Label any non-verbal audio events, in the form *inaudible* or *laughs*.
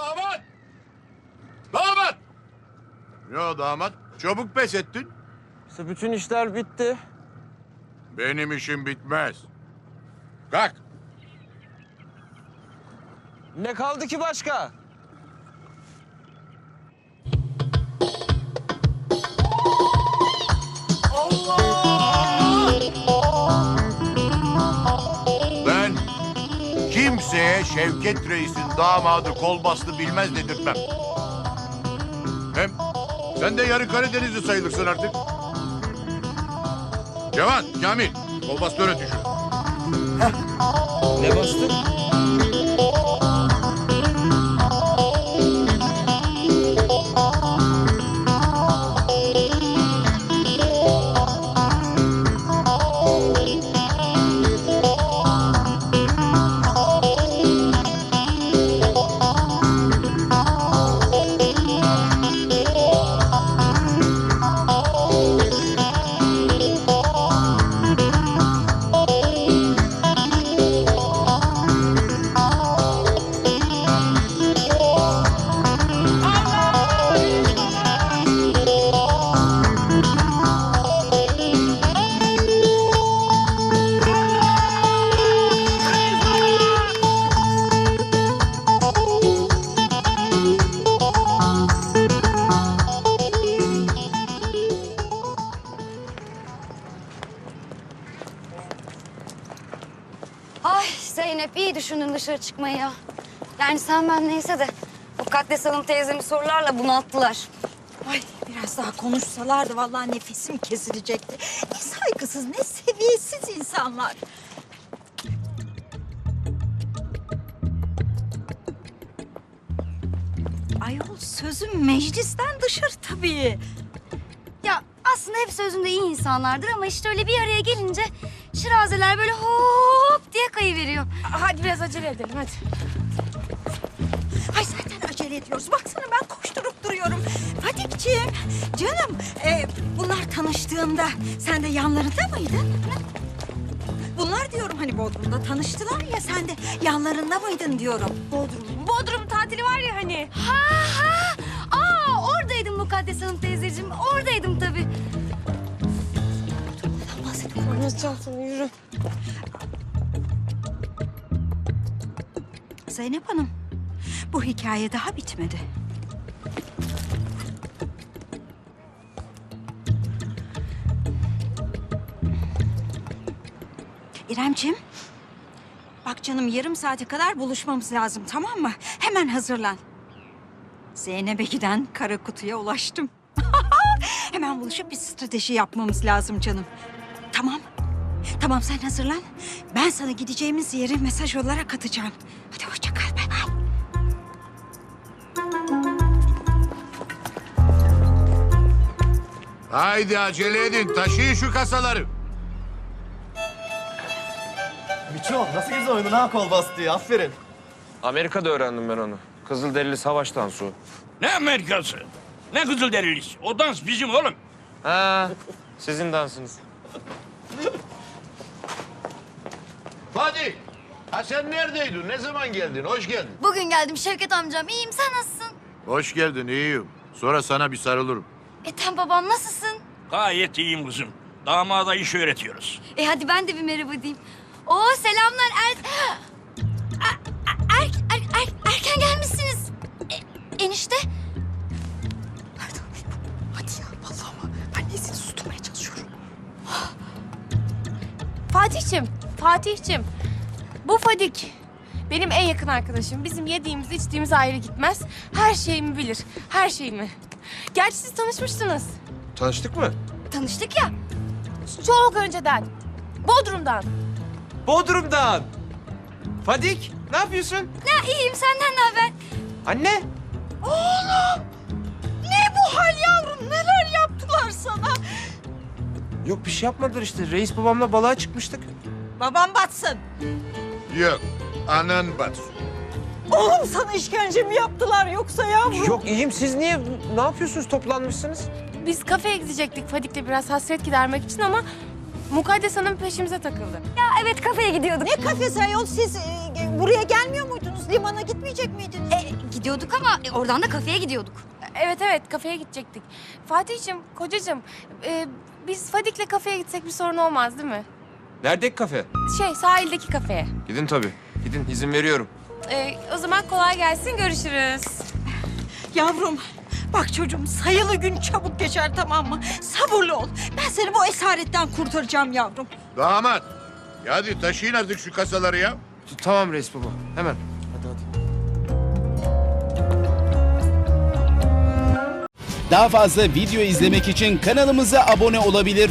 Damat! Damat! Yo damat, çabuk pes ettin. İşte bütün işler bitti. Benim işim bitmez. Kalk. Ne kaldı ki başka? Şevket Reis'in damadı kol bastı bilmez dedirtmem. Hem sen de yarı Karadenizli sayılırsın artık. Cevat, Kamil, kol bastı öğretin şunu. Ne bastı? Zeynep iyi düşündün dışarı çıkmayı ya. Yani sen ben neyse de Mukaddes Hanım teyzemi sorularla bunalttılar. Ay biraz daha konuşsalardı vallahi nefesim kesilecekti. Ne saygısız, ne seviyesiz insanlar. Ayol sözüm meclisten dışarı tabii. Ya aslında hep sözünde iyi insanlardır ama işte öyle bir araya gelince şirazeler böyle hop diye kayıveriyor. Hadi biraz acele edelim hadi. Ay zaten acele ediyoruz. Baksana ben koşturup duruyorum. Fatihciğim, canım e, bunlar tanıştığında sen de yanlarında mıydın? Bunlar diyorum hani Bodrum'da tanıştılar ya sen de yanlarında mıydın diyorum. Bodrum. Bodrum tatili var ya hani. Ha ha! Aa oradaydım Mukaddes Hanım teyzeciğim. Oradaydım tabii. Anlatacağım sana yürü. Zeynep Hanım, bu hikaye daha bitmedi. İremciğim, bak canım yarım saate kadar buluşmamız lazım tamam mı? Hemen hazırlan. Zeynep'e giden kara kutuya ulaştım. *laughs* Hemen buluşup bir strateji yapmamız lazım canım. Tamam. Sen hazırlan. Ben sana gideceğimiz yeri mesaj olarak atacağım. Hadi hoşça kal. Bay bay. Haydi acele edin, taşıyın şu kasaları. Miço nasıl güzel oynadın ha kol bastığı aferin. Amerika'da öğrendim ben onu. Kızılderili savaş dansı. Ne Amerikası? Ne Kızılderiliyiz? O dans bizim oğlum. Ha, sizin dansınız. Fatih, ha sen neredeydin? Ne zaman geldin? Hoş geldin. Bugün geldim Şevket amcam. İyiyim sen nasılsın? Hoş geldin, iyiyim. Sonra sana bir sarılırım. Ethem babam nasılsın? Gayet iyiyim kızım. Damada iş öğretiyoruz. E hadi ben de bir merhaba diyeyim. Oo selamlar er... *gasps* Er, er, er- erken gelmişsiniz. E, enişte. *gasps* Fatih'cim, Fatih'cim. Bu Fadik. Benim en yakın arkadaşım. Bizim yediğimiz, içtiğimiz ayrı gitmez. Her şeyimi bilir, her şeyimi. Gerçi siz tanışmıştınız. Tanıştık mı? Tanıştık ya. Çok önceden. Bodrum'dan. Bodrum'dan. Fadik, ne yapıyorsun? Ya iyiyim senden ne haber? Anne. Ne bu hal yavrum? Neler yaptılar sana? Yok bir şey yapmadılar işte. Reis babamla balığa çıkmıştık. Babam batsın. Yok, anan batsın. Oğlum sana işkence mi yaptılar yoksa yavrum? Yok iyiyim. Siz niye, ne yapıyorsunuz? Toplanmışsınız. Biz kafeye gidecektik Fadik'le biraz hasret gidermek için ama Mukaddes Hanım peşimize takıldı. Ya evet kafeye gidiyorduk. Ne kafesi ayol siz e, buraya gelmiyor muydunuz? Limana gitmeyecek miydiniz? E, gidiyorduk ama e, oradan da kafeye gidiyorduk. Evet evet kafeye gidecektik. Fatih'cim, kocacığım e, biz Fadik'le kafeye gitsek bir sorun olmaz değil mi? Neredeki kafe? Şey sahildeki kafeye. Gidin tabii. Gidin izin veriyorum. E, o zaman kolay gelsin görüşürüz. Yavrum bak çocuğum sayılı gün çabuk geçer tamam mı? Sabırlı ol. Ben seni bu esaretten kurtaracağım yavrum. Damat. Ya hadi taşıyın artık şu kasaları ya. Tamam reis baba. Hemen. Hadi hadi. Daha fazla video izlemek için kanalımıza abone olabilir.